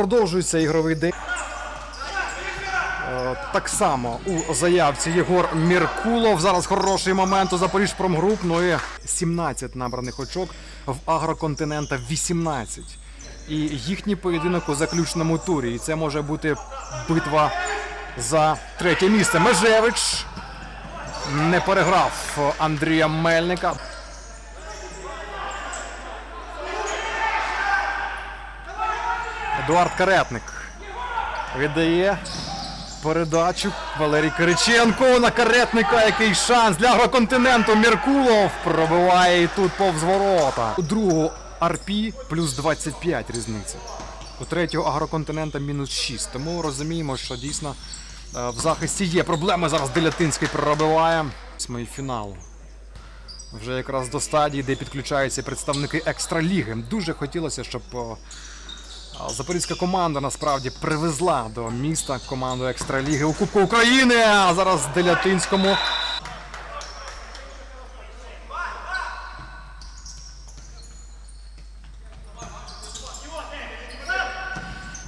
продовжується ігровий день. Е, Так само у заявці Єгор Міркулов. Зараз хороший момент у Запоріжпромгруп. Ну і 17 набраних очок в Агроконтинента 18. І їхній поєдинок у заключному турі. І це може бути битва за третє місце. Межевич не переграв Андрія Мельника. Едуард Каретник віддає передачу Валерій Кириченко на каретника. Який шанс для агроконтиненту. Міркулов пробиває і тут повз ворота. У другого Арпі плюс 25 різниця. У третього агроконтинента мінус 6. Тому розуміємо, що дійсно е, в захисті є проблеми. Зараз Делятинський пробиває Восьмий фіналу. Вже якраз до стадії, де підключаються представники екстраліги. Дуже хотілося, щоб а Запорізька команда насправді привезла до міста команду екстраліги у Кубку України. А зараз Делятинському.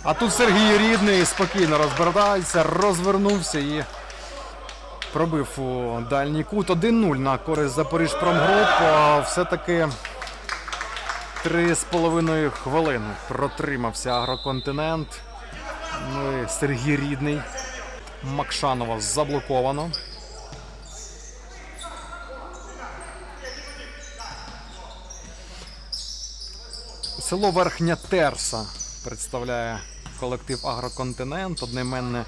А тут Сергій Рідний спокійно розбирається, розвернувся і пробив у дальній кут 1-0 на користь Запоріжпромгруп. Все-таки Три з половиною хвилини протримався агроконтинент. Ну і Сергій Рідний. Макшанова заблоковано. Село Верхня Терса представляє колектив Агроконтинент, одноіменне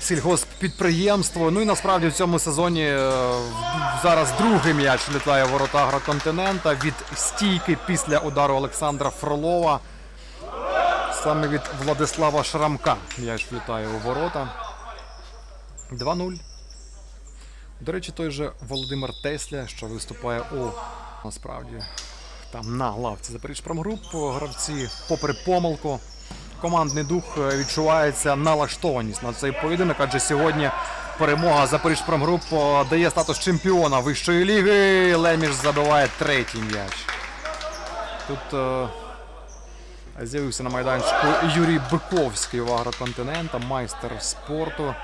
сільгосппідприємство. Ну і насправді в цьому сезоні е, зараз другий м'яч літає ворота Агроконтинента від стійки після удару Олександра Фролова. Саме від Владислава Шрамка м'яч влітає у ворота. 2-0. До речі, той же Володимир Тесля, що виступає у насправді там на лавці Запоріжпромгруп. Гравці, попри помилку, командний дух е, відчувається налаштованість на цей поєдинок, адже сьогодні перемога Запоріжпромгруп дає статус чемпіона вищої ліги. Леміш забиває третій м'яч. Тут е, з'явився на майданчику Юрій Биковський в агроконтинента, майстер спорту.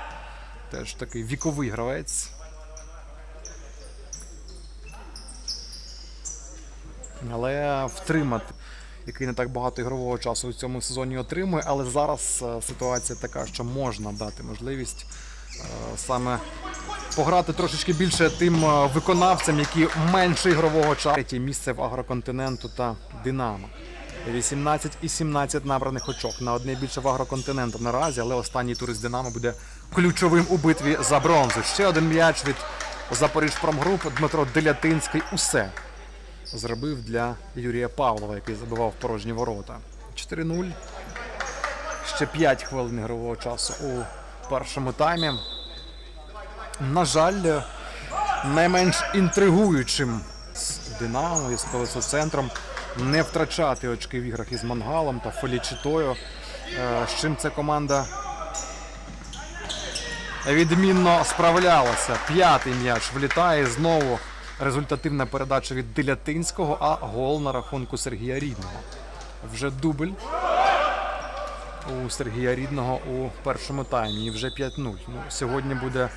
Теж такий віковий гравець. Але втримати, який не так багато ігрового часу у цьому сезоні отримує. Але зараз е, ситуація така, що можна дати можливість е, саме пограти трошечки більше тим е, виконавцям, які менше ігрового часу. Третє місце в агроконтиненту та Динамо. 18 і 17 набраних очок на одне більше в агроконтиненту наразі, але останній тур Динамо буде ключовим у битві за бронзу. Ще один м'яч від Запоріжпромгруп Дмитро Делятинський. Усе зробив для Юрія Павлова, який забивав порожні ворота. 4-0. Ще 5 хвилин ігрового часу у першому таймі. На жаль, найменш інтригуючим з Динамо і з колесоцентром не втрачати очки в іграх із Мангалом та Фелічитою. Е, З чим ця команда відмінно справлялася. П'ятий м'яч влітає знову. Результативна передача від Делятинського, а гол на рахунку Сергія Рідного. Вже дубль у Сергія Рідного у першому таймі. І вже 5-0. Ну, сьогодні буде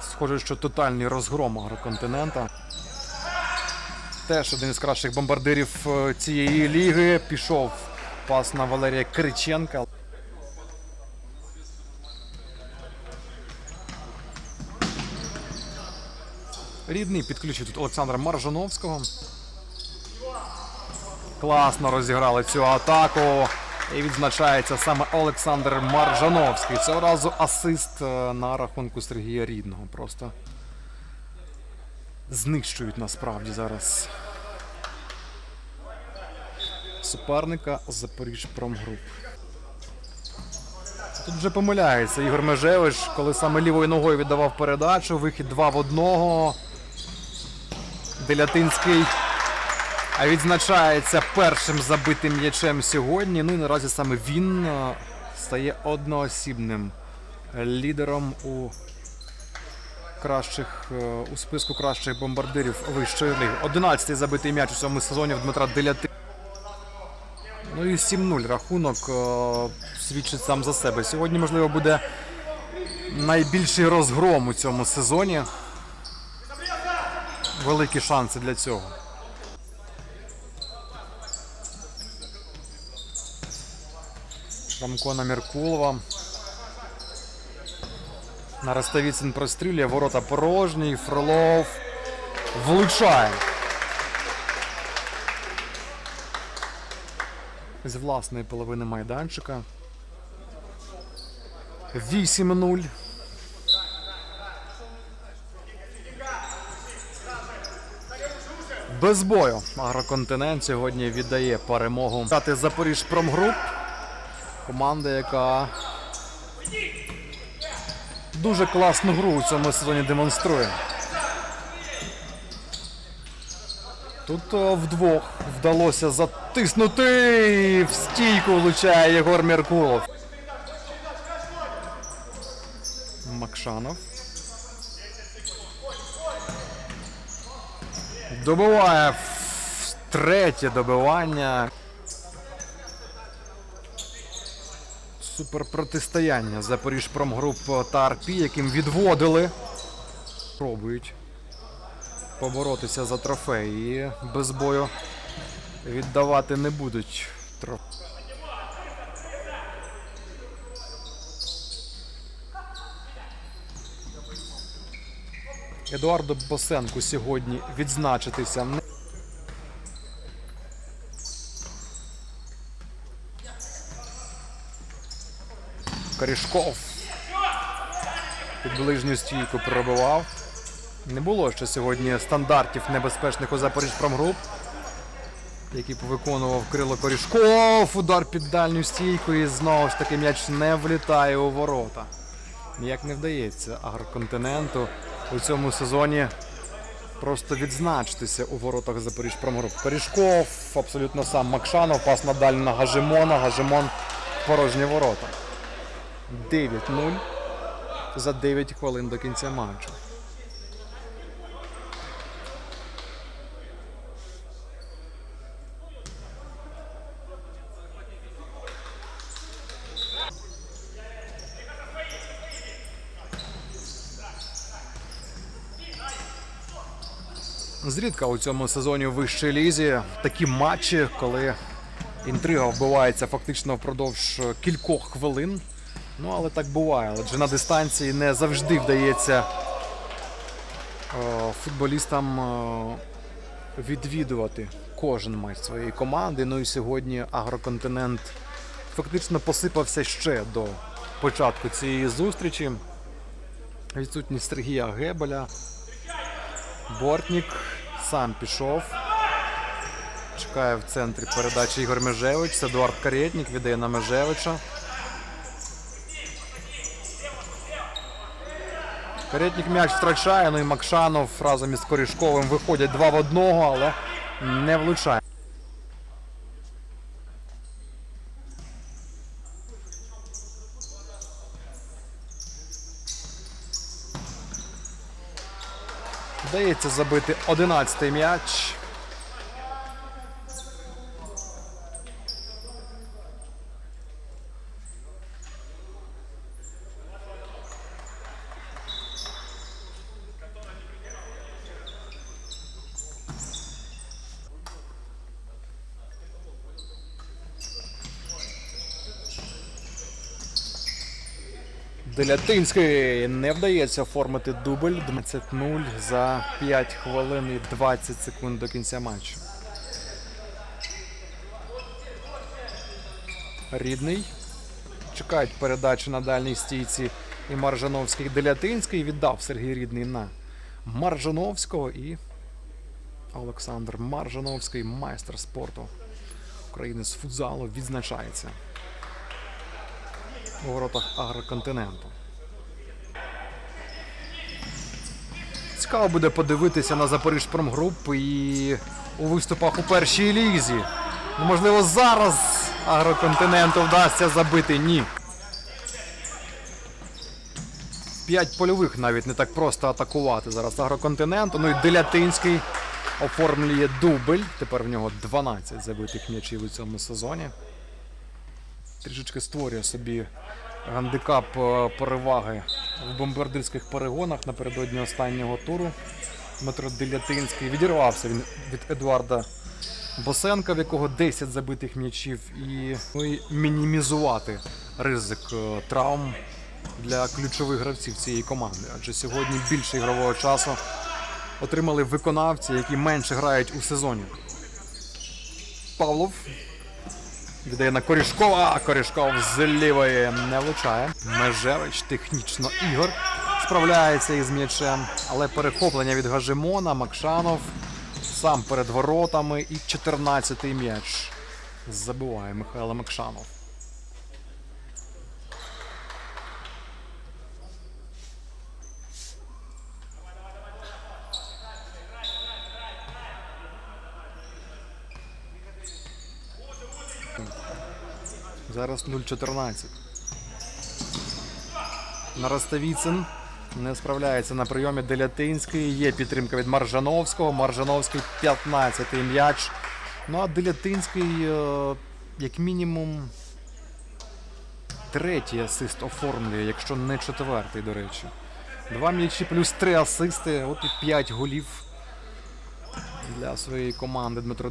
схоже, що тотальний розгром агроконтинента. Теж один із кращих бомбардирів е, цієї ліги. Пішов пас на Валерія Криченка. Рідний підключив тут Олександра Маржановського. Класно розіграли цю атаку. І відзначається саме Олександр Маржановський. Цього разу асист е, на рахунку Сергія Рідного. Просто знищують насправді зараз суперника Запоріжпромгруп. Тут вже помиляється Ігор Межевич, коли саме лівою ногою віддавав передачу. Вихід 2 в 1. Делятинський відзначається першим забитим м'ячем сьогодні. Ну і наразі саме він е, стає одноосібним лідером у кращих е, у списку кращих бомбардирів вищої ліги. 11-й забитий м'яч у цьому сезоні в Дмитра Деляти. Ну Ну і 7-0 рахунок е, свідчить сам за себе. Сьогодні, можливо, буде найбільший розгром у цьому сезоні. Великі шанси для цього. Шрамко на Меркулова. На Ростовіцин прострілює, ворота порожні, Фролов влучає. З власної половини майданчика. 8-0. Без бою Агроконтинент сьогодні віддає перемогу. Дати Запоріж Промгруп. Команда, яка дуже класну гру у цьому сезоні демонструє. Тут вдвох вдалося затиснути. В стійку влучає Єгор Меркулов. Макшанов. Добиває третє добивання. Суперпротистояння Запоріжпромгруп та РП, яким відводили. Пробують поборотися за трофеї без бою віддавати не будуть. Едуарду Босенку сьогодні відзначитися. Корішков під ближню стійку пробивав. Не було ще сьогодні стандартів небезпечних у Запоріжпромгруп, які виконував Крило Корішков. Удар під дальню стійку і знову ж таки м'яч не влітає у ворота. Ніяк не вдається агроконтиненту у цьому сезоні просто відзначитися у воротах Запоріжпромгруп. Пиріжков, абсолютно сам Макшанов, пас надалі на Гажимона, Гажимон порожні ворота. 9-0 за 9 хвилин до кінця матчу. Зрідка у цьому сезоні у вищій лізі такі матчі, коли інтрига вбивається фактично впродовж кількох хвилин. Ну, але так буває. Адже на дистанції не завжди вдається е, футболістам е, відвідувати кожен матч своєї команди. Ну і сьогодні агроконтинент фактично посипався ще до початку цієї зустрічі. Відсутність Сергія Гебеля. Бортнік сам пішов. Чекає в центрі передачі Ігор Межевич. Едуард Каретнік віддає на Межевича. Каретнік м'яч втрачає, ну і Макшанов разом із Корішковим виходять два в одного, але не влучає. Вдається забити 11-й м'яч. Делятинський не вдається оформити дубль 20-0 за 5 хвилин і 20 секунд до кінця матчу. Рідний. Чекають передачу на дальній стійці і Маржановський. Делятинський віддав Сергій Рідний на Маржановського і Олександр Маржановський, майстер спорту України з футзалу, відзначається у воротах агроконтиненту. Цікаво буде подивитися на Запоріжпромгруп і у виступах у першій лізі. Ну, можливо, зараз агроконтиненту вдасться забити. Ні. П'ять польових навіть не так просто атакувати зараз агроконтиненту. Ну і Делятинський оформлює дубль. Тепер в нього 12 забитих м'ячів у цьому сезоні. трішечки створює собі гандикап е, переваги в бомбардирських перегонах напередодні останнього туру. Дмитро Делятинський відірвався він від Едуарда Босенка, в якого 10 забитих м'ячів, і, ну, мінімізувати ризик е, травм для ключових гравців цієї команди. Адже сьогодні більше ігрового часу отримали виконавці, які менше грають у сезоні. Павлов віддає на Корішкова, а Корішков з лівої не влучає. Межевич технічно Ігор справляється із м'ячем, але перехоплення від Гажимона, Макшанов сам перед воротами і 14-й м'яч забиває Михайло Макшанов. Зараз 0-14. Наростовіцин не справляється на прийомі Делятинський. Є підтримка від Маржановського. Маржановський 15-й м'яч. Ну а Делятинський, е, як мінімум, третій асист оформлює, якщо не четвертий, до речі. Два м'ячі плюс три асисти. От і п'ять голів для своєї команди Дмитро Делятинський.